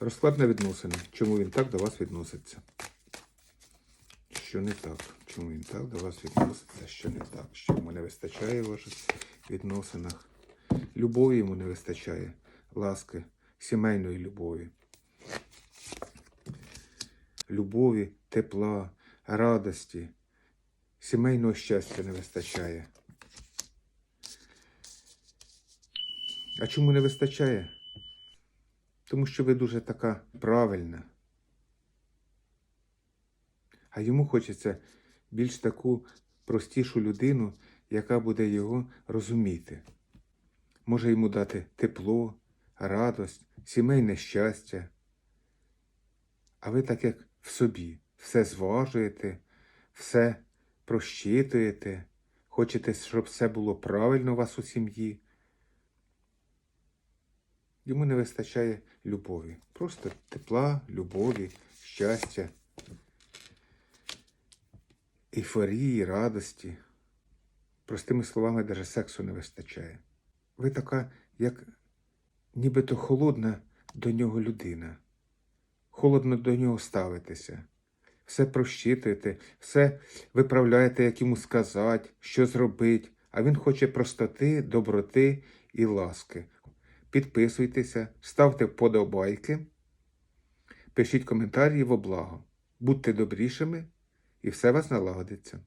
Розклад на відносини. Чому він так до вас відноситься? Що не так? Чому він так до вас відноситься? Що не так? Що йому не вистачає в ваших відносинах? Любові йому не вистачає, ласки, сімейної любові. Любові, тепла, радості, сімейного щастя не вистачає. А чому не вистачає? Тому що ви дуже така правильна. А йому хочеться більш таку простішу людину, яка буде його розуміти. Може йому дати тепло, радость, сімейне щастя. А ви так як в собі все зважуєте, все прощитуєте, хочете, щоб все було правильно у вас у сім'ї. Йому не вистачає любові. Просто тепла, любові, щастя, ейфорії, радості. Простими словами, навіть сексу не вистачає. Ви така, як нібито холодна до нього людина. Холодно до нього ставитеся. Все прощитуєте, все виправляєте, як йому сказати, що зробити, а він хоче простоти, доброти і ласки. Підписуйтеся, ставте вподобайки, пишіть коментарі во благо. Будьте добрішими, і все вас налагодиться.